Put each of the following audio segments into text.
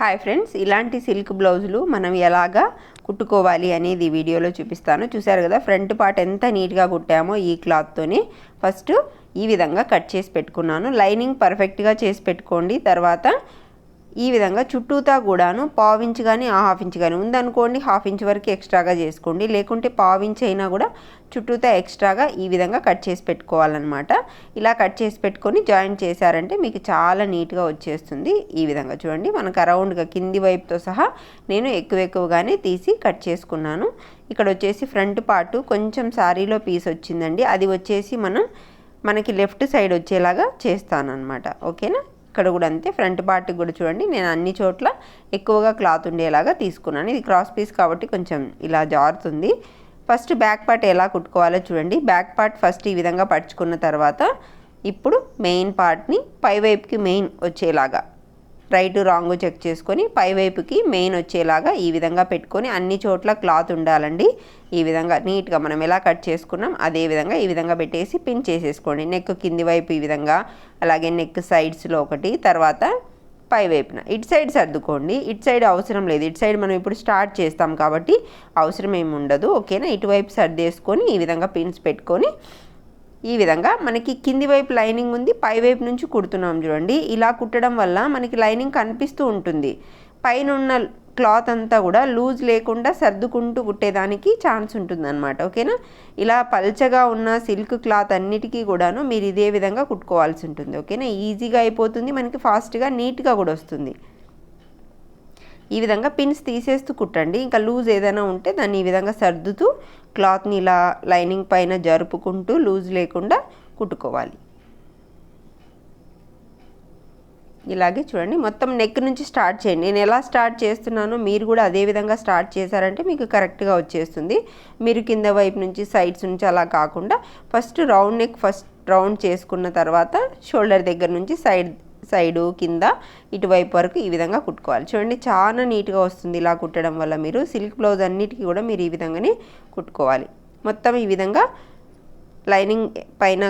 Hi friends ఇలాంటి silk బ్లౌజులు మనం ఎలాగా కుట్టుకోవాలి అనేది వీడియోలో చూపిస్తాను. చూసారు కదా ఫ్రంట్ పార్ట్ ఎంత నీట్గా కుట్టామో ఈ క్లాత్తోని. ఫస్ట్ ఈ విధంగా కట్ చేసి పెట్టుకున్నాను. లైనింగ్ పర్ఫెక్ట్గా చేసి పెట్టుకోండి. తర్వాత ఈ విధంగా చుట్టూతా కూడాను పావు ఇంచ్ కానీ హాఫ్ ఇంచ్ కానీ ఉందనుకోండి హాఫ్ ఇంచ్ వరకు ఎక్స్ట్రాగా చేసుకోండి. లేకుంటే పావు ఇంచ్ అయినా కూడా చుట్టూతా ఎక్స్ట్రాగా ఈ విధంగా కట్ చేసి పెట్టుకోవాలన్నమాట. ఇలా కట్ చేసి పెట్టుకొని జాయిన్ చేశారంటే మీకు చాలా నీట్గా వచ్చేస్తుంది. ఈ విధంగా చూడండి మనకు అరౌండ్గా కింది వైపుతో సహా నేను ఎక్కువ ఎక్కువగానే తీసి కట్ చేసుకున్నాను. ఇక్కడ వచ్చేసి ఫ్రంట్ పార్ట్ కొంచెం శారీలో పీస్ వచ్చిందండి. అది వచ్చేసి మనం మనకి లెఫ్ట్ సైడ్ వచ్చేలాగా చేస్తాను అనమాట ఓకేనా? ఇక్కడ కూడా అంతే. ఫ్రంట్ పార్ట్కి కూడా చూడండి. నేను అన్ని చోట్ల ఎక్కువగా క్లాత్ ఉండేలాగా తీసుకున్నాను. ఇది క్రాస్ పీస్ కాబట్టి కొంచెం ఇలా జారుతుంది. ఫస్ట్ బ్యాక్ పార్ట్ ఎలా కుట్టుకోవాలో చూడండి. బ్యాక్ పార్ట్ ఫస్ట్ ఈ విధంగా పరుచుకున్న తర్వాత ఇప్పుడు మెయిన్ పార్ట్ని పై వైపుకి మెయిన్ వచ్చేలాగా రైట్ రాంగ్ చెక్ చేసుకొని పై వైపుకి మెయిన్ వచ్చేలాగా ఈ విధంగా పెట్టుకొని అన్ని చోట్ల క్లాత్ ఉండాలండి. ఈ విధంగా నీట్గా మనం ఎలా కట్ చేసుకున్నాం అదే విధంగా ఈ విధంగా పెట్టేసి పిన్ చేసేసుకోండి. నెక్ కింది వైపు ఈ విధంగా అలాగే నెక్ సైడ్స్లో ఒకటి తర్వాత పై వైపున. ఇటు సైడ్ సర్దుకోండి. ఇటు సైడ్ అవసరం లేదు. ఇటు సైడ్ మనం ఇప్పుడు స్టార్ట్ చేస్తాం కాబట్టి అవసరం ఏమి ఉండదు. ఓకేనా? ఇటువైపు సర్దేసుకొని ఈ విధంగా పిన్స్ పెట్టుకొని ఈ విధంగా మనకి కింది వైపు లైనింగ్ ఉంది పై వైపు నుంచి కుడుతున్నాం చూడండి. ఇలా కుట్టడం వల్ల మనకి లైనింగ్ కనిపిస్తూ ఉంటుంది. పైన ఉన్న క్లాత్ అంతా కూడా లూజ్ లేకుండా సర్దుకుంటూ కుట్టేదానికి ఛాన్స్ ఉంటుందన్నమాట ఓకేనా? ఇలా పల్చగా ఉన్న సిల్క్ క్లాత్ అన్నిటికీ కూడాను మీరు ఇదే విధంగా కుట్టుకోవాల్సి ఉంటుంది ఓకేనా? ఈజీగా అయిపోతుంది మనకి ఫాస్ట్గా నీట్గా కూడా వస్తుంది. ఈ విధంగా పిన్స్ తీసేస్తూ కుట్టండి. ఇంకా లూజ్ ఏదైనా ఉంటే దాన్ని ఈ విధంగా సర్దుతూ క్లాత్ని ఇలా లైనింగ్ పైన జరుపుకుంటూ లూజ్ లేకుండా కుట్టుకోవాలి. ఇలాగే చూడండి మొత్తం నెక్ నుంచి స్టార్ట్ చేయండి. నేను ఎలా స్టార్ట్ చేస్తున్నానో మీరు కూడా అదే విధంగా స్టార్ట్ చేశారంటే మీకు కరెక్ట్గా వచ్చేస్తుంది. మీరు కింద వైపు నుంచి సైడ్స్ నుంచి అలా కాకుండా first round neck first round చేసుకున్న తర్వాత షోల్డర్ దగ్గర నుంచి సైడ్ సైడు కింద ఇటువైపు వరకు ఈ విధంగా కుట్టుకోవాలి. చూడండి చాలా నీట్గా వస్తుంది ఇలా కుట్టడం వల్ల మీరు. సిల్క్ బ్లౌజ్ అన్నిటికీ కూడా మీరు ఈ విధంగానే కుట్టుకోవాలి. మొత్తం ఈ విధంగా లైనింగ్ పైన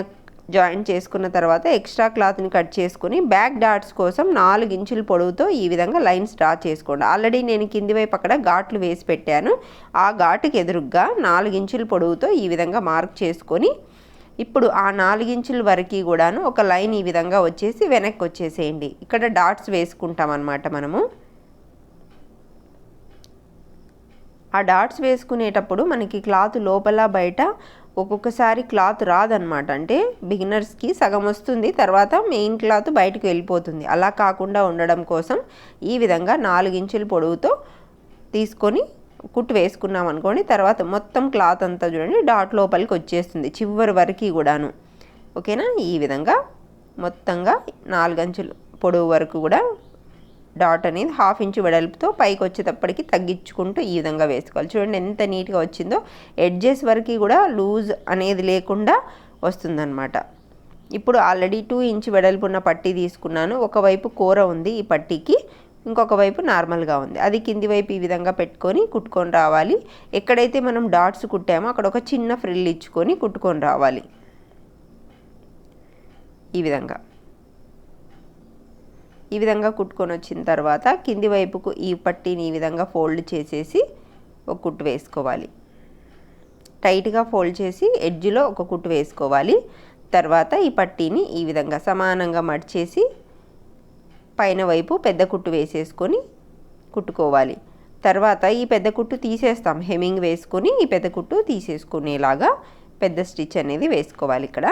జాయింట్ చేసుకున్న తర్వాత ఎక్స్ట్రా క్లాత్ని కట్ చేసుకుని బ్యాక్ డాట్స్ కోసం నాలుగు ఇంచుల పొడవుతో ఈ విధంగా లైన్స్ డ్రా చేసుకోండి. ఆల్రెడీ నేను కింది వైపు అక్కడ ఘాట్లు వేసి పెట్టాను. ఆ ఘాటుకి ఎదురుగ్గా నాలుగు ఇంచుల పొడవుతో ఈ విధంగా మార్క్ చేసుకొని ఇప్పుడు ఆ నాలుగించుల వరకు కూడాను ఒక లైన్ ఈ విధంగా వచ్చేసి వెనక్కి వచ్చేసేయండి. ఇక్కడ డాట్స్ వేసుకుంటాం అనమాట మనము. ఆ డాట్స్ వేసుకునేటప్పుడు మనకి క్లాత్ లోపల బయట ఒక్కొక్కసారి క్లాత్ రాదనమాట అంటే బిగినర్స్కి సగం వస్తుంది తర్వాత మెయిన్ క్లాత్ బయటకు వెళ్ళిపోతుంది. అలా కాకుండా ఉండడం కోసం ఈ విధంగా నాలుగించుల పొడవుతో తీసుకొని కుట్టు వేసుకున్నాం అనుకోండి తర్వాత మొత్తం క్లాత్ అంతా చూడండి డాట్ లోపలికి వచ్చేస్తుంది చివరి వరకు కూడాను. ఓకేనా? ఈ విధంగా మొత్తంగా నాలుగంచులు పొడవు వరకు కూడా డాట్ అనేది హాఫ్ ఇంచ్ వెడల్పుతో పైకి వచ్చేటప్పటికి తగ్గించుకుంటూ ఈ విధంగా వేసుకోవాలి. చూడండి ఎంత నీట్గా వచ్చిందో ఎడ్జెస్ వరకు కూడా లూజ్ అనేది లేకుండా వస్తుందన్నమాట. ఇప్పుడు ఆల్రెడీ టూ ఇంచ్ వెడల్పు ఉన్న పట్టీ తీసుకున్నాను. ఒకవైపు కూర ఉంది ఈ పట్టీకి. ఇంకొక వైపు నార్మల్గా ఉంది. అది కింది వైపు ఈ విధంగా పెట్టుకొని కుట్టుకొని రావాలి. ఎక్కడైతే మనం డాట్స్ కుట్టామో అక్కడ ఒక చిన్న ఫ్రిల్ ఇచ్చుకొని కుట్టుకొని రావాలి. ఈ విధంగా. ఈ విధంగా కుట్టుకొని వచ్చిన తర్వాత కింది వైపుకు ఈ పట్టీని ఈ విధంగా ఫోల్డ్ చేసేసి ఒక కుట్టు వేసుకోవాలి. టైట్గా ఫోల్డ్ చేసి ఎడ్జ్లో ఒక కుట్టు వేసుకోవాలి. తర్వాత ఈ పట్టీని ఈ విధంగా సమానంగా మడిచేసి పైన వైపు పెద్ద కుట్టు వేసేసుకొని కుట్టుకోవాలి. తర్వాత ఈ పెద్ద కుట్టు తీసేస్తాం. హెమింగ్ వేసుకొని ఈ పెద్ద కుట్టు తీసేసుకునేలాగా పెద్ద స్టిచ్ అనేది వేసుకోవాలి ఇక్కడ.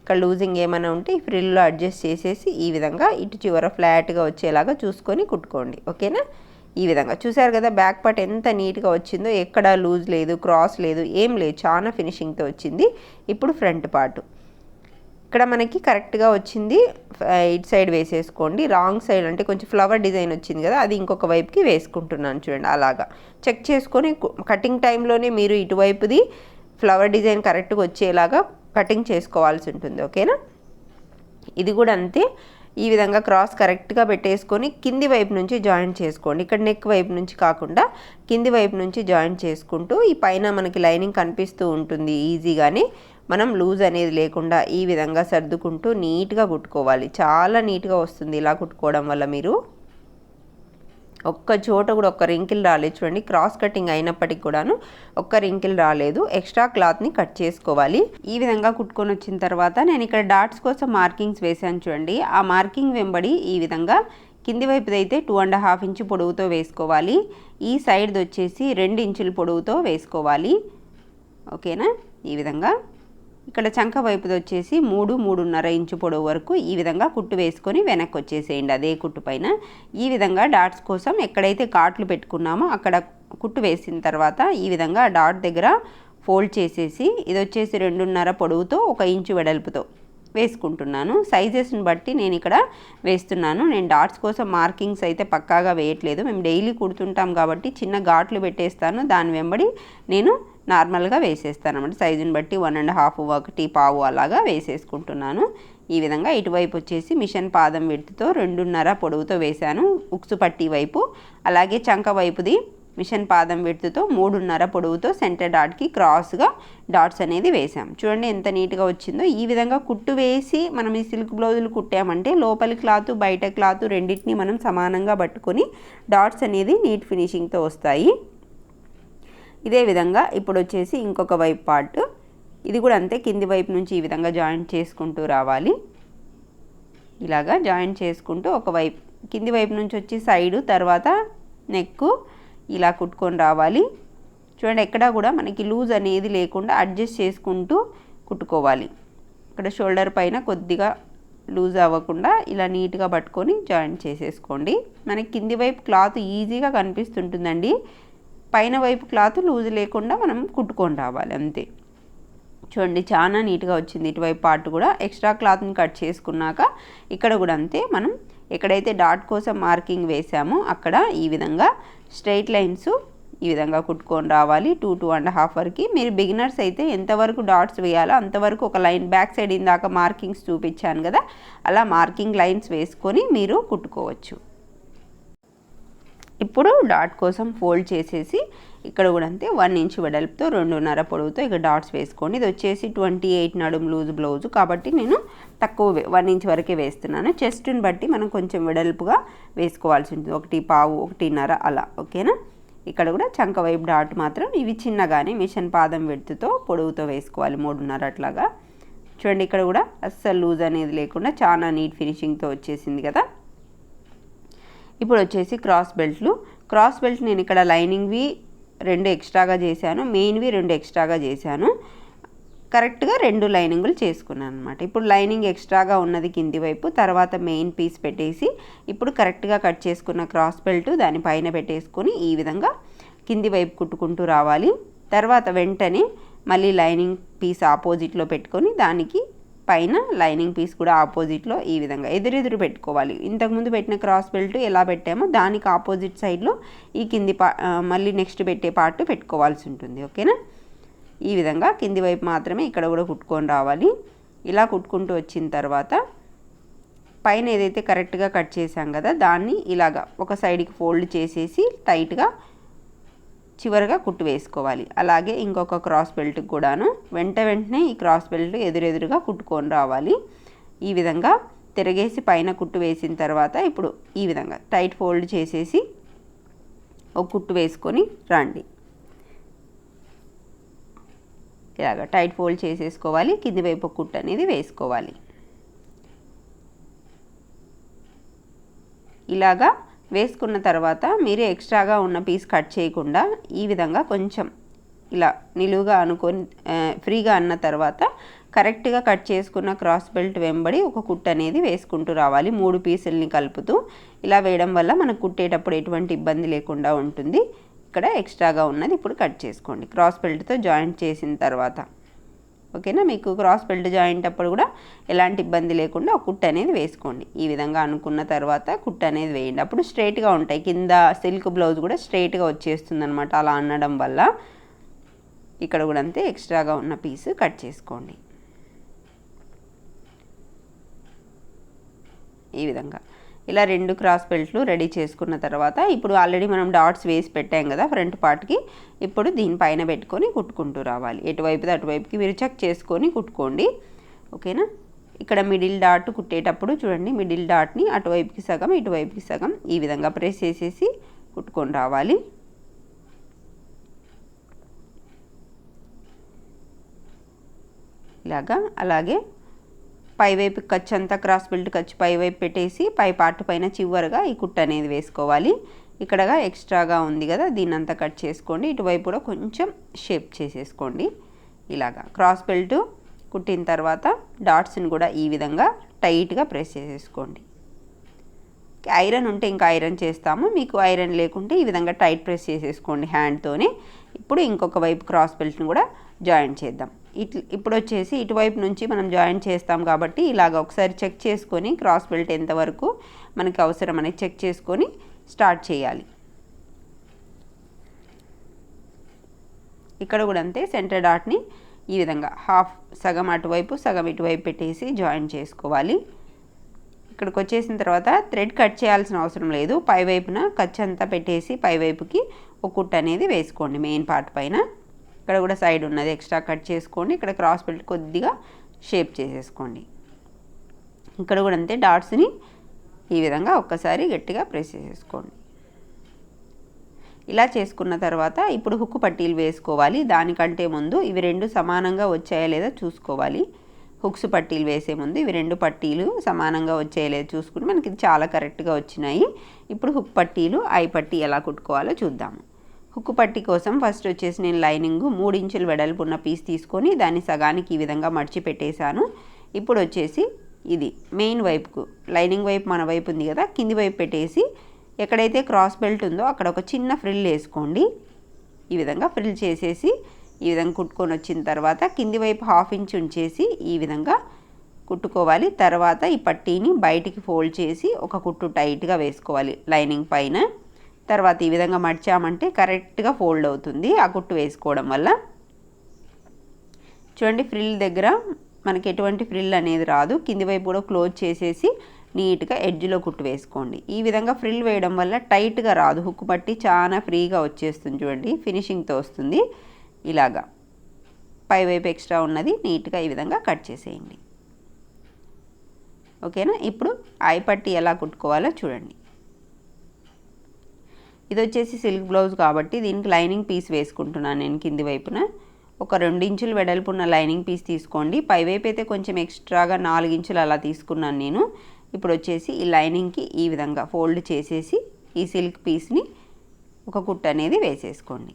ఇక్కడ లూజింగ్ ఏమైనా ఉంటే ఈ ఫ్రిల్లో అడ్జస్ట్ చేసేసి ఈ విధంగా ఇటు చివర ఫ్లాట్గా వచ్చేలాగా చూసుకొని కుట్టుకోండి. ఓకేనా? ఈ విధంగా. చూసారు కదా బ్యాక్ పార్ట్ ఎంత నీట్గా వచ్చిందో ఎక్కడ లూజ్ లేదు క్రాస్ లేదు ఏం లేదు చాలా ఫినిషింగ్తో వచ్చింది. ఇప్పుడు ఫ్రంట్ పార్ట్. ఇక్కడ మనకి కరెక్ట్గా వచ్చింది. ఇటు సైడ్ వేసేసుకోండి. రాంగ్ సైడ్ అంటే కొంచెం ఫ్లవర్ డిజైన్ వచ్చింది కదా అది ఇంకొక వైపుకి వేసుకుంటున్నాను చూడండి అలాగా. చెక్ చేసుకొని కటింగ్ టైంలోనే మీరు ఇటువైపుది ఫ్లవర్ డిజైన్ కరెక్ట్గా వచ్చేలాగా కటింగ్ చేసుకోవాల్సి ఉంటుంది ఓకేనా ఇది కూడా అంతే. ఈ విధంగా క్రాస్ కరెక్ట్గా పెట్టేసుకొని కింది వైపు నుంచి జాయింట్ చేసుకోండి. ఇక్కడ నెక్ వైపు నుంచి కాకుండా కింది వైపు నుంచి జాయింట్ చేసుకుంటూ ఈ పైన మనకి లైనింగ్ కనిపిస్తూ ఉంటుంది ఈజీగానే మనం లూజ్ అనేది లేకుండా ఈ విధంగా సర్దుకుంటూ నీట్గా కుట్టుకోవాలి. చాలా నీట్గా వస్తుంది ఇలా కుట్టుకోవడం వల్ల మీరు. ఒక్క చోట కూడా ఒక్క రింకిల్ రాలేదు చూడండి క్రాస్ కటింగ్ అయినప్పటికి కూడాను ఒక్క రింకిల్ రాలేదు. ఎక్స్ట్రా క్లాత్ని కట్ చేసుకోవాలి. ఈ విధంగా కుట్టుకొని వచ్చిన తర్వాత నేను ఇక్కడ డాట్స్ కోసం మార్కింగ్స్ వేసాను చూడండి. ఆ మార్కింగ్ వెంబడి ఈ విధంగా కింది వైపుది అయితే టూ అండ్ హాఫ్ ఇంచు పొడవుతో వేసుకోవాలి. ఈ సైడ్ది వచ్చేసి రెండు ఇంచుల పొడవుతో వేసుకోవాలి. ఓకేనా? ఈ విధంగా. ఇక్కడ చంక వైపుది వచ్చేసి మూడు మూడున్నర ఇంచు పొడవు వరకు ఈ విధంగా కుట్టు వేసుకొని వెనక్కి వచ్చేసేయండి అదే కుట్టు పైన. ఈ విధంగా డాట్స్ కోసం ఎక్కడైతే కాట్లు పెట్టుకున్నామో అక్కడ కుట్టు వేసిన తర్వాత ఈ విధంగా డాట్ దగ్గర ఫోల్డ్ చేసేసి ఇది వచ్చేసి రెండున్నర పొడవుతో ఒక ఇంచు వెడల్పుతో వేసుకుంటున్నాను. సైజెస్ని బట్టి నేను ఇక్కడ వేస్తున్నాను. నేను డాట్స్ కోసం మార్కింగ్స్ అయితే పక్కాగా వేయట్లేదు. మేము డైలీ కుడుతుంటాం కాబట్టి చిన్న ఘాట్లు పెట్టేస్తాను. దాని వెంబడి నేను నార్మల్గా వేసేస్తాను అనమాట సైజుని బట్టి వన్ అండ్ హాఫ్ ఒకటి పావు అలాగా వేసేసుకుంటున్నాను. ఈ విధంగా ఇటువైపు వచ్చేసి మిషన్ పాదం విడుతుతో రెండున్నర పొడవుతో వేశాను. ఉక్సు పట్టి వైపు అలాగే చంక వైపుది మిషన్ పాదం విడుతుతో మూడున్నర పొడవుతో సెంటర్ డాట్కి క్రాస్గా డాట్స్ అనేది వేసాం చూడండి ఎంత నీట్గా వచ్చిందో. ఈ విధంగా కుట్టు వేసి మనం ఈ సిల్క్ బ్లౌజులు కుట్టామంటే లోపలి క్లాత్ బయట క్లాత్ రెండింటిని మనం సమానంగా పట్టుకొని డాట్స్ అనేది నీట్ ఫినిషింగ్తో వస్తాయి. ఇదే విధంగా ఇప్పుడు వచ్చేసి ఇంకొక వైపు పార్ట్ ఇది కూడా అంతే కింది వైపు నుంచి ఈ విధంగా జాయింట్ చేసుకుంటూ రావాలి. ఇలాగా జాయింట్ చేసుకుంటూ ఒక వైపు కింది వైపు నుంచి వచ్చి సైడు తర్వాత నెక్ ఇలా కుట్టుకొని రావాలి. చూడండి ఎక్కడా కూడా మనకి లూజ్ అనేది లేకుండా అడ్జస్ట్ చేసుకుంటూ కుట్టుకోవాలి. ఇక్కడ షోల్డర్ పైన కొద్దిగా లూజ్ అవ్వకుండా ఇలా నీట్గా పట్టుకొని జాయింట్ చేసేసుకోండి. మనకి కింది వైపు క్లాత్ ఈజీగా కనిపిస్తుంటుందండి. పైన వైపు క్లాత్ లూజ్ లేకుండా మనం కుట్టుకొని రావాలి అంతే. చూడండి చాలా నీట్గా వచ్చింది. ఇటువైపు పార్ట్ కూడా ఎక్స్ట్రా క్లాత్ని కట్ చేసుకున్నాక ఇక్కడ కూడా అంతే మనం ఎక్కడైతే డాట్ కోసం మార్కింగ్ వేసామో అక్కడ ఈ విధంగా స్ట్రైట్ లైన్స్ ఈ విధంగా కుట్టుకొని రావాలి. టూ టూ అండ్ హాఫ్ వరకు. మీరు బిగినర్స్ అయితే ఎంతవరకు డాట్స్ వేయాలో అంతవరకు ఒక లైన్ బ్యాక్ సైడ్ ఇందాక మార్కింగ్స్ చూపించాను కదా అలా మార్కింగ్ లైన్స్ వేసుకొని మీరు కుట్టుకోవచ్చు. ఇప్పుడు డాట్ కోసం ఫోల్డ్ చేసేసి ఇక్కడ కూడా అంతే వన్ ఇంచ్ వెడల్పుతో రెండున్నర పొడవుతో ఇక డాట్స్ వేసుకోండి. ఇది వచ్చేసి ట్వంటీ ఎయిట్ నడుము లూజ్ బ్లౌజ్ కాబట్టి నేను తక్కువ వన్ ఇంచ్ వరకే వేస్తున్నాను. చెస్ట్ని బట్టి మనం కొంచెం వెడల్పుగా వేసుకోవాల్సి ఉంటుంది ఒకటి పావు ఒకటిన్నర అలా ఓకేనా? ఇక్కడ కూడా చంక వైపు డాట్ మాత్రం ఇవి చిన్నగానే మిషన్ పాదం వెడుతుతో పొడవుతో వేసుకోవాలి మూడున్నర అట్లాగా. చూడండి ఇక్కడ కూడా అస్సలు లూజ్ అనేది లేకుండా చాలా నీట్ ఫినిషింగ్తో వచ్చేసింది కదా. ఇప్పుడు వచ్చేసి క్రాస్ బెల్ట్లు. క్రాస్ బెల్ట్ నేను ఇక్కడ లైనింగ్వి రెండు ఎక్స్ట్రాగా చేశాను. మెయిన్వి రెండు ఎక్స్ట్రాగా చేశాను. కరెక్ట్గా రెండు లైనింగులు చేసుకున్నాను అనమాట ఇప్పుడు లైనింగ్ ఎక్స్ట్రాగా ఉన్నది కింది వైపు తర్వాత మెయిన్ పీస్ పెట్టేసి ఇప్పుడు కరెక్ట్గా కట్ చేసుకున్న క్రాస్ బెల్ట్ దానిపైన పెట్టేసుకొని ఈ విధంగా కింది వైపు కుట్టుకుంటూ రావాలి. తర్వాత వెంటనే మళ్ళీ లైనింగ్ పీస్ ఆపోజిట్లో పెట్టుకొని దానికి పైన లైనింగ్ పీస్ కూడా ఆపోజిట్లో ఈ విధంగా ఎదురెదురు పెట్టుకోవాలి. ఇంతకుముందు పెట్టిన క్రాస్ బెల్ట్ ఎలా పెట్టామో దానికి ఆపోజిట్ సైడ్లో ఈ కింది పా మళ్ళీ నెక్స్ట్ పెట్టే పార్ట్ పెట్టుకోవాల్సి ఉంటుంది ఓకేనా? ఈ విధంగా కింది వైపు మాత్రమే ఇక్కడ కూడా కుట్టుకొని రావాలి. ఇలా కుట్టుకుంటూ వచ్చిన తర్వాత పైన ఏదైతే కరెక్ట్గా కట్ చేసాం కదా దాన్ని ఇలాగా ఒక సైడ్కి ఫోల్డ్ చేసేసి టైట్గా చివరిగా కుట్టు వేసుకోవాలి. అలాగే ఇంకొక క్రాస్ బెల్ట్కి కూడాను వెంట వెంటనే ఈ క్రాస్ బెల్ట్ ఎదురెదురుగా కుట్టుకొని రావాలి. ఈ విధంగా తిరగేసి పైన కుట్టు వేసిన తర్వాత ఇప్పుడు ఈ విధంగా టైట్ ఫోల్డ్ చేసేసి ఒక కుట్టు వేసుకొని రండి. ఇలాగ టైట్ ఫోల్డ్ చేసేసుకోవాలి. కింది వైపు కుట్టు అనేది వేసుకోవాలి. ఇలాగా వేసుకున్న తర్వాత మీరు ఎక్స్ట్రాగా ఉన్న పీస్ కట్ చేయకుండా ఈ విధంగా కొంచెం ఇలా నిలువుగా అనుకొని ఫ్రీగా అన్న తర్వాత కరెక్ట్గా కట్ చేసుకున్న క్రాస్ బెల్ట్ వెంబడి ఒక కుట్ అనేది వేసుకుంటూ రావాలి. మూడు పీసుల్ని కలుపుతూ ఇలా వేయడం వల్ల మనకు కుట్టేటప్పుడు ఎటువంటి ఇబ్బంది లేకుండా ఉంటుంది. ఇక్కడ ఎక్స్ట్రాగా ఉన్నది ఇప్పుడు కట్ చేసుకోండి. క్రాస్ బెల్ట్తో జాయింట్ చేసిన తర్వాత. ఓకేనా? మీకు క్రాస్ బెల్ట్ జాయింట్ అప్పుడు కూడా ఎలాంటి ఇబ్బంది లేకుండా ఒక కుట్ అనేది వేసుకోండి. ఈ విధంగా అనుకున్న తర్వాత కుట్ అనేది వేయండి. అప్పుడు స్ట్రైట్గా ఉంటాయి. కింద సిల్క్ బ్లౌజ్ కూడా స్ట్రైట్గా వచ్చేస్తుంది అనమాట అలా అనడం వల్ల ఇక్కడ కూడా అంతే ఎక్స్ట్రాగా ఉన్న పీస్ కట్ చేసుకోండి. ఈ విధంగా. ఇలా రెండు క్రాస్ బెల్ట్లు రెడీ చేసుకున్న తర్వాత ఇప్పుడు ఆల్రెడీ మనం డాట్స్ వేసి పెట్టాం కదా ఫ్రంట్ పార్ట్కి. ఇప్పుడు దీనిపైన పెట్టుకొని కుట్టుకుంటూ రావాలి. ఎటువైపుది అటువైపుకి మీరు చెక్ చేసుకొని కుట్టుకోండి. ఓకేనా? ఇక్కడ మిడిల్ డాట్ కుట్టేటప్పుడు చూడండి మిడిల్ డాట్ని అటువైపుకి సగం ఇటువైపుకి సగం ఈ విధంగా ప్రెస్ చేసేసి కుట్టుకొని రావాలి. ఇలాగా అలాగే పైవైపు ఖర్చు అంతా క్రాస్ బెల్ట్ ఖర్చు పైవైపు పెట్టేసి పై పార్ట్ పైన చివరిగా ఈ కుట్ట అనేది వేసుకోవాలి. ఇక్కడగా ఎక్స్ట్రాగా ఉంది కదా దీన్ని అంతా కట్ చేసుకోండి. ఇటువైపు కూడా కొంచెం షేప్ చేసేసుకోండి. ఇలాగా క్రాస్ బెల్ట్ కుట్టిన తర్వాత డాట్స్ని కూడా ఈ విధంగా టైట్గా ప్రెస్ చేసేసుకోండి. ఐరన్ ఉంటే ఇంకా ఐరన్ చేస్తాము. మీకు ఐరన్ లేకుంటే ఈ విధంగా టైట్ ప్రెస్ చేసేసుకోండి హ్యాండ్తోనే. ఇప్పుడు ఇంకొక వైపు క్రాస్ బెల్ట్ని కూడా జాయిన్ చేద్దాం. ఇట్ ఇప్పుడు వచ్చేసి ఇటువైపు నుంచి మనం జాయిన్ చేస్తాం కాబట్టి ఇలాగ ఒకసారి చెక్ చేసుకొని క్రాస్ బెల్ట్ ఎంతవరకు మనకి అవసరం అనేది చెక్ చేసుకొని స్టార్ట్ చేయాలి. ఇక్కడ కూడా అంతే సెంటర్ డాట్ని ఈ విధంగా హాఫ్ సగం అటువైపు సగం ఇటువైపు పెట్టేసి జాయిన్ చేసుకోవాలి. ఇక్కడికి వచ్చేసిన తర్వాత థ్రెడ్ కట్ చేయాల్సిన అవసరం లేదు. పై వైపున ఖర్చు అంతా పెట్టేసి పై వైపుకి ఒక కుట్ అనేది వేసుకోండి మెయిన్ పార్ట్ పైన. ఇక్కడ కూడా సైడ్ ఉన్నది. ఎక్స్ట్రా కట్ చేసుకోండి ఇక్కడ క్రాస్ బెల్ట్ కొద్దిగా షేప్ చేసేసుకోండి. ఇక్కడ కూడా అంతే డాట్స్ని ఈ విధంగా ఒక్కసారి గట్టిగా ప్రెస్ చేసేసుకోండి. ఇలా చేసుకున్న తర్వాత ఇప్పుడు హుక్కు పట్టీలు వేసుకోవాలి. దానికంటే ముందు ఇవి రెండు సమానంగా వచ్చాయా లేదా చూసుకోవాలి. హుక్స్ పట్టీలు వేసే ముందు ఇవి రెండు పట్టీలు సమానంగా వచ్చాయా లేదా చూసుకుని మనకి చాలా కరెక్ట్గా వచ్చినాయి. ఇప్పుడు హుక్ పట్టీలు ఐ పట్టీ ఎలా కుట్టుకోవాలో చూద్దాము. హుక్కు పట్టీ కోసం ఫస్ట్ వచ్చేసి నేను లైనింగ్ మూడు ఇంచులు వెడల్పు ఉన్న పీస్ తీసుకొని దాన్ని సగానికి ఈ విధంగా మడిచి పెట్టేశాను. ఇప్పుడు వచ్చేసి ఇది మెయిన్ వైపుకు లైనింగ్ వైపు మన వైపు ఉంది కదా కింది వైపు పెట్టేసి ఎక్కడైతే క్రాస్ బెల్ట్ ఉందో అక్కడ ఒక చిన్న ఫ్రిల్ వేసుకోండి. ఈ విధంగా ఫ్రిల్ చేసేసి ఈ విధంగా కుట్టుకొని వచ్చిన తర్వాత కింది వైపు హాఫ్ ఇంచ్ ఉంచేసి ఈ విధంగా కుట్టుకోవాలి. తర్వాత ఈ పట్టీని బయటికి ఫోల్డ్ చేసి ఒక కుట్టు టైట్గా వేసుకోవాలి లైనింగ్ పైన. తర్వాత ఈ విధంగా మడిచామంటే కరెక్ట్గా ఫోల్డ్ అవుతుంది ఆ కుట్టు వేసుకోవడం వల్ల. చూడండి ఫ్రిల్ దగ్గర మనకి ఎటువంటి ఫ్రిల్ అనేది రాదు. కింది వైపు కూడా క్లోజ్ చేసేసి నీట్గా ఎడ్జ్లో కుట్టు వేసుకోండి. ఈ విధంగా ఫ్రిల్ వేయడం వల్ల టైట్గా రాదు. హుక్ పట్టి చాలా ఫ్రీగా వచ్చేస్తుంది చూడండి. ఫినిషింగ్తో వస్తుంది. ఇలాగా. పై వైపు ఎక్స్ట్రా ఉన్నది నీట్గా ఈ విధంగా కట్ చేసేయండి. ఓకేనా? ఇప్పుడు ఐ పట్టి ఎలా కుట్టుకోవాలో చూడండి. ఇది వచ్చేసి సిల్క్ బ్లౌజ్ కాబట్టి దీనికి లైనింగ్ పీస్ వేసుకుంటున్నాను నేను కింది వైపున. ఒక రెండు ఇంచులు వెడల్పున్న లైనింగ్ పీస్ తీసుకోండి. పైవైపు అయితే కొంచెం ఎక్స్ట్రాగా నాలుగించులు అలా తీసుకున్నాను నేను. ఇప్పుడు వచ్చేసి ఈ లైనింగ్కి ఈ విధంగా ఫోల్డ్ చేసేసి ఈ సిల్క్ పీస్ని ఒక కుట్ట అనేది వేసేసుకోండి.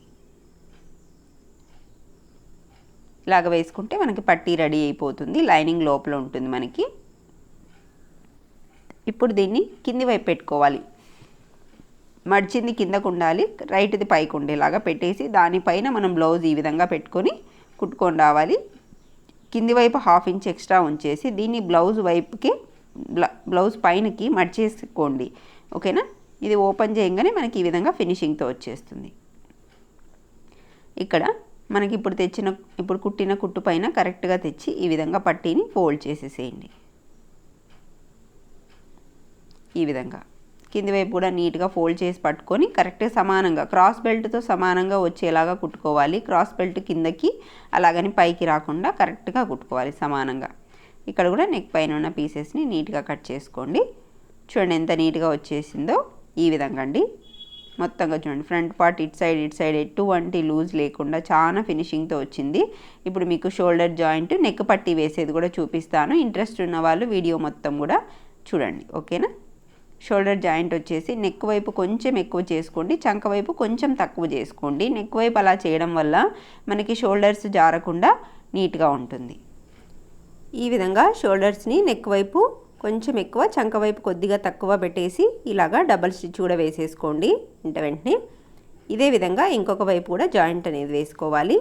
ఇలాగ వేసుకుంటే మనకి పట్టీ రెడీ అయిపోతుంది. లైనింగ్ లోపల ఉంటుంది మనకి. ఇప్పుడు దీన్ని కింది వైపు పెట్టుకోవాలి. మడిచింది కిందకు ఉండాలి రైట్ది పైకి ఉండేలాగా పెట్టేసి దానిపైన మనం బ్లౌజ్ ఈ విధంగా పెట్టుకొని కుట్టుకొని రావాలి. కింది వైపు హాఫ్ ఇంచ్ ఎక్స్ట్రా ఉంచేసి దీన్ని బ్లౌజ్ వైపుకి బ్లౌజ్ పైనకి మడిచేసుకోండి ఓకేనా? ఇది ఓపెన్ చేయగానే మనకి ఈ విధంగా ఫినిషింగ్తో వచ్చేస్తుంది. ఇక్కడ మనకి ఇప్పుడు తెచ్చిన ఇప్పుడు కుట్టిన కుట్టు పైన కరెక్ట్గా తెచ్చి ఈ విధంగా పట్టీని ఫోల్డ్ చేసేసేయండి. ఈ విధంగా. కింది వైపు కూడా నీట్గా ఫోల్డ్ చేసి పట్టుకొని కరెక్ట్గా సమానంగా క్రాస్ బెల్ట్తో సమానంగా వచ్చేలాగా కుట్టుకోవాలి. క్రాస్ బెల్ట్ కిందకి అలాగని పైకి రాకుండా కరెక్ట్గా కుట్టుకోవాలి సమానంగా. ఇక్కడ కూడా నెక్ పైన ఉన్న పీసెస్ని నీట్గా కట్ చేసుకోండి. చూడండి ఎంత నీట్గా వచ్చేసిందో ఈ విధంగా అండి. మొత్తంగా చూడండి front part it side it side ఎటువంటి లూజ్ లేకుండా చాలా ఫినిషింగ్తో వచ్చింది. ఇప్పుడు మీకు షోల్డర్ జాయింట్ నెక్ పట్టి వేసేది కూడా చూపిస్తాను. ఇంట్రెస్ట్ ఉన్న వాళ్ళు వీడియో మొత్తం కూడా చూడండి. ఓకేనా? షోల్డర్ జాయింట్ వచ్చేసి నెక్ వైపు కొంచెం ఎక్కువ చేసుకోండి చంక వైపు కొంచెం తక్కువ చేసుకోండి. నెక్ వైపు అలా చేయడం వల్ల మనకి షోల్డర్స్ జారకుండా నీట్గా ఉంటుంది. ఈ విధంగా షోల్డర్స్ని నెక్ వైపు కొంచెం ఎక్కువ చంక వైపు కొద్దిగా తక్కువ పెట్టేసి ఇలాగా డబల్ స్టిచ్ కూడా వేసేసుకోండి ఇంట వెంటనే. ఇదే విధంగా ఇంకొక వైపు కూడా జాయింట్ అనేది వేసుకోవాలి.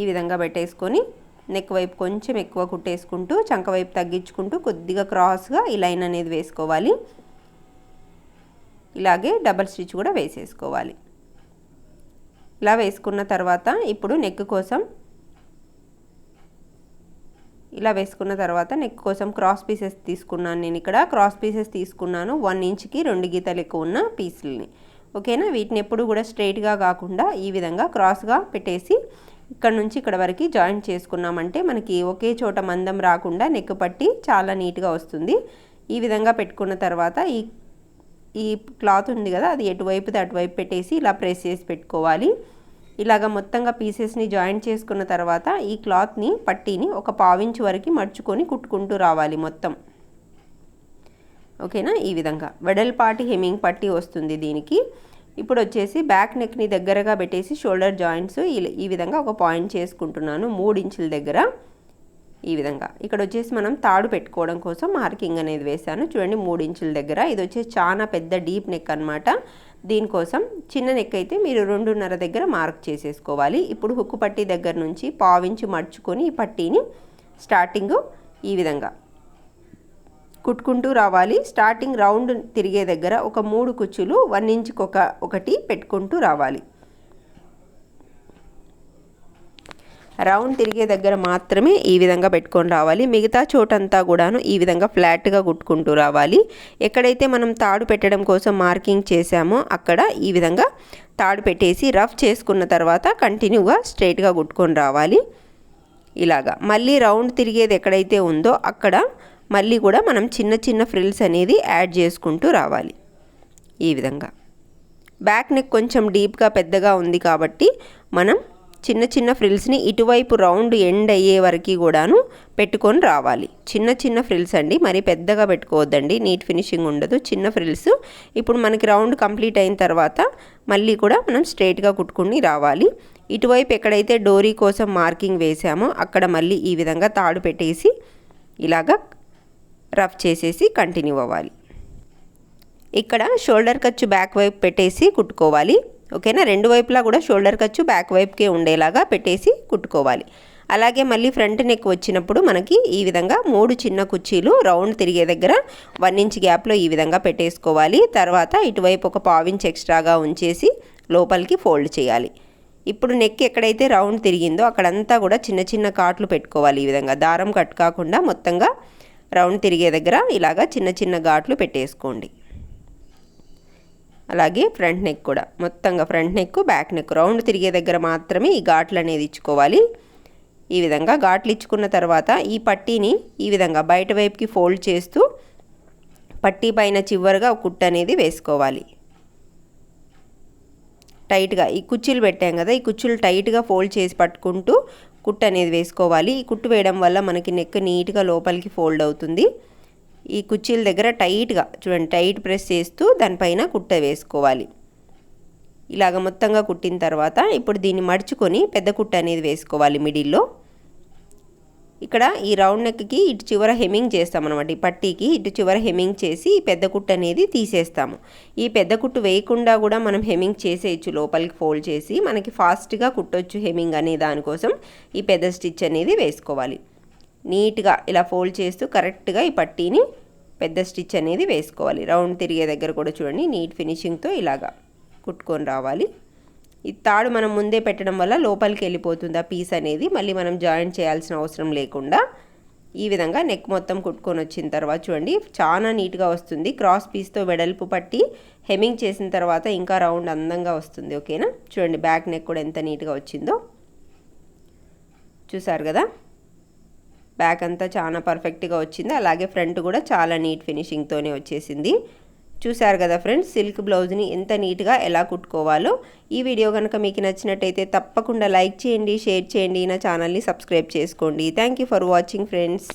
ఈ విధంగా పెట్టేసుకొని నెక్ వైపు కొంచెం ఎక్కువ కుట్టేసుకుంటూ చంక వైపు తగ్గించుకుంటూ కొద్దిగా క్రాస్గా ఈ లైన్ అనేది వేసుకోవాలి. ఇలాగే డబల్ స్టిచ్ కూడా వేసేసుకోవాలి. ఇలా వేసుకున్న తర్వాత ఇప్పుడు నెక్ కోసం ఇలా వేసుకున్న తర్వాత నెక్ కోసం క్రాస్ పీసెస్ తీసుకున్నాను నేను ఇక్కడ. క్రాస్ పీసెస్ తీసుకున్నాను వన్ ఇంచ్కి రెండు గీతలు ఎక్కువ ఉన్న పీసులని. ఓకేనా? వీటిని ఎప్పుడు కూడా స్ట్రైట్గా కాకుండా ఈ విధంగా క్రాస్గా పెట్టేసి ఇక్కడ నుంచి ఇక్కడ వరకు జాయింట్ చేసుకున్నామంటే మనకి ఒకే చోట మందం రాకుండా నెక్ పట్టి చాలా నీట్గా వస్తుంది. ఈ విధంగా పెట్టుకున్న తర్వాత ఈ ఈ క్లాత్ ఉంది కదా అది ఎటువైపుది అటువైపు పెట్టేసి ఇలా ప్రెస్ చేసి పెట్టుకోవాలి. ఇలాగ మొత్తంగా పీసెస్ని జాయింట్ చేసుకున్న తర్వాత ఈ క్లాత్ని పట్టీని ఒక పావించు వరకు మడుచుకొని కుట్టుకుంటూ రావాలి మొత్తం. ఓకేనా? ఈ విధంగా. వెడల్పాటి హెమ్మింగ్ పట్టీ వస్తుంది దీనికి. ఇప్పుడు వచ్చేసి బ్యాక్ నెక్ని దగ్గరగా పెట్టేసి షోల్డర్ జాయింట్స్ ఈ విధంగా ఒక పాయింట్ చేసుకుంటున్నాను మూడు ఇంచుల దగ్గర. ఈ విధంగా. ఇక్కడ వచ్చేసి మనం తాడు పెట్టుకోవడం కోసం మార్కింగ్ అనేది వేశాను. చూడండి మూడు ఇంచుల దగ్గర. ఇది వచ్చేసి చాలా పెద్ద డీప్ నెక్ అనమాట దీనికోసం చిన్న నెక్ అయితే మీరు రెండున్నర దగ్గర మార్క్ చేసేసుకోవాలి. ఇప్పుడు హుక్కు పట్టీ దగ్గర నుంచి పావించి మడుచుకొని ఈ పట్టీని స్టార్టింగ్ ఈ విధంగా. కుట్టుకుంటూ రావాలి. స్టార్టింగ్ రౌండ్ తిరిగే దగ్గర ఒక మూడు కుచ్చులు వన్ ఇంచ్కి ఒక ఒకటి పెట్టుకుంటూ రావాలి. రౌండ్ తిరిగే దగ్గర మాత్రమే ఈ విధంగా పెట్టుకొని రావాలి. మిగతా చోటంతా కూడాను ఈ విధంగా ఫ్లాట్గా కుట్టుకుంటూ రావాలి. ఎక్కడైతే మనం తాడు పెట్టడం కోసం మార్కింగ్ చేసామో అక్కడ ఈ విధంగా తాడు పెట్టేసి రఫ్ చేసుకున్న తర్వాత కంటిన్యూగా స్ట్రైట్గా కుట్టుకొని రావాలి. ఇలాగా. మళ్ళీ రౌండ్ తిరిగేది ఎక్కడైతే ఉందో అక్కడ మళ్ళీ కూడా మనం చిన్న చిన్న ఫ్రిల్స్ అనేది యాడ్ చేసుకుంటూ రావాలి ఈ విధంగా. బ్యాక్ నెక్ కొంచెం డీప్గా పెద్దగా ఉంది కాబట్టి మనం చిన్న చిన్న ఫ్రిల్స్ని ఇటువైపు రౌండ్ ఎండ్ అయ్యే వరకు కూడాను పెట్టుకొని రావాలి. చిన్న చిన్న ఫ్రిల్స్ అండి మరి పెద్దగా పెట్టుకోవద్దండి నీట్ ఫినిషింగ్ ఉండదు. చిన్న ఫ్రిల్స్ ఇప్పుడు మనకి రౌండ్ కంప్లీట్ అయిన తర్వాత మళ్ళీ కూడా మనం స్ట్రైట్గా కుట్టుకుని రావాలి. ఇటువైపు ఎక్కడైతే డోరీ కోసం మార్కింగ్ వేసామో అక్కడ మళ్ళీ ఈ విధంగా తాడు పెట్టేసి ఇలాగా రఫ్ చేసేసి కంటిన్యూ అవ్వాలి. ఇక్కడ షోల్డర్ ఖర్చు బ్యాక్ వైపు పెట్టేసి కుట్టుకోవాలి. ఓకేనా? రెండు వైపులా కూడా షోల్డర్ ఖర్చు బ్యాక్ వైపుకే ఉండేలాగా పెట్టేసి కుట్టుకోవాలి. అలాగే మళ్ళీ ఫ్రంట్ నెక్ వచ్చినప్పుడు మనకి ఈ విధంగా మూడు చిన్న కుర్చీలు రౌండ్ తిరిగే దగ్గర వన్ ఇంచ్ గ్యాప్లో ఈ విధంగా పెట్టేసుకోవాలి. తర్వాత ఇటువైపు ఒక పావించ్ ఎక్స్ట్రాగా ఉంచేసి లోపలికి ఫోల్డ్ చేయాలి. ఇప్పుడు నెక్ ఎక్కడైతే రౌండ్ తిరిగిందో అక్కడంతా కూడా చిన్న చిన్న కాట్లు పెట్టుకోవాలి ఈ విధంగా. దారం కట్ కాకుండా మొత్తంగా రౌండ్ తిరిగే దగ్గర ఇలాగా చిన్న చిన్న ఘాట్లు పెట్టేసుకోండి. అలాగే ఫ్రంట్ నెక్ కూడా. మొత్తంగా front neck back neck round తిరిగే దగ్గర మాత్రమే ఈ ఘాట్లు అనేది ఇచ్చుకోవాలి. ఈ విధంగా ఘాట్లు ఇచ్చుకున్న తర్వాత ఈ పట్టీని ఈ విధంగా బయట వైపుకి ఫోల్డ్ చేస్తూ పట్టీ పైన చివరిగా కుట్టు అనేది వేసుకోవాలి. టైట్గా ఈ కుర్చీలు పెట్టాం కదా ఈ కుర్చీలు టైట్గా ఫోల్డ్ చేసి పట్టుకుంటూ కుట్టు అనేది వేసుకోవాలి. ఈ కుట్టు వేయడం వల్ల మనకి నెక్ నీట్గా లోపలికి ఫోల్డ్ అవుతుంది. ఈ కుర్చీల దగ్గర టైట్గా చూడండి టైట్ ప్రెస్ చేస్తూ దానిపైన కుట్ట వేసుకోవాలి. ఇలాగ మొత్తంగా కుట్టిన తర్వాత ఇప్పుడు దీన్ని మడుచుకొని పెద్ద కుట్ట అనేది వేసుకోవాలి మిడిల్లో. ఇక్కడ ఈ రౌండ్ నెక్కి ఇటు చివర హెమ్మింగ్ చేస్తామన్నమాట. ఈ పట్టీకి ఇటు చివర హెమ్మింగ్ చేసి ఈ పెద్ద కుట్టు అనేది తీసేస్తాము. ఈ పెద్ద కుట్టు వేయకుండా కూడా మనం హెమ్మింగ్ చేసేయచ్చు. లోపలికి ఫోల్డ్ చేసి మనకి ఫాస్ట్గా కుట్టొచ్చు హెమ్మింగ్ అనే దానికోసం ఈ పెద్ద స్టిచ్ అనేది వేసుకోవాలి. నీట్గా ఇలా ఫోల్డ్ చేస్తూ కరెక్ట్గా ఈ పట్టీని పెద్ద స్టిచ్ అనేది వేసుకోవాలి. రౌండ్ తిరిగే దగ్గర కూడా చూడండి నీట్ ఫినిషింగ్తో ఇలాగా కుట్టుకొని రావాలి. ఈ తాడు మనం ముందే పెట్టడం వల్ల లోపలికి వెళ్ళిపోతుంది. ఆ పీస్ అనేది మళ్ళీ మనం జాయింట్ చేయాల్సిన అవసరం లేకుండా ఈ విధంగా నెక్ మొత్తం కుట్టుకొని వచ్చిన తర్వాత చూడండి చాలా నీట్గా వస్తుంది. క్రాస్ పీస్తో వెడల్పు పట్టి హెమింగ్ చేసిన తర్వాత ఇంకా రౌండ్ అందంగా వస్తుంది ఓకేనా? చూడండి బ్యాక్ నెక్ కూడా ఎంత నీట్గా వచ్చిందో. చూసారు కదా? బ్యాక్ అంతా చాలా పర్ఫెక్ట్గా వచ్చింది. అలాగే ఫ్రంట్ కూడా చాలా నీట్ ఫినిషింగ్తోనే వచ్చేసింది. చూశారు కదా ఫ్రెండ్స్? సిల్క్ బ్లౌజ్ని ఎంత నీట్గా ఎలా కుట్టుకోవాలో. ఈ వీడియో కనుక మీకు నచ్చినట్టయితే తప్పకుండా లైక్ చేయండి షేర్ చేయండి నా ఛానల్ని సబ్స్క్రైబ్ చేసుకోండి. Thank you for watching friends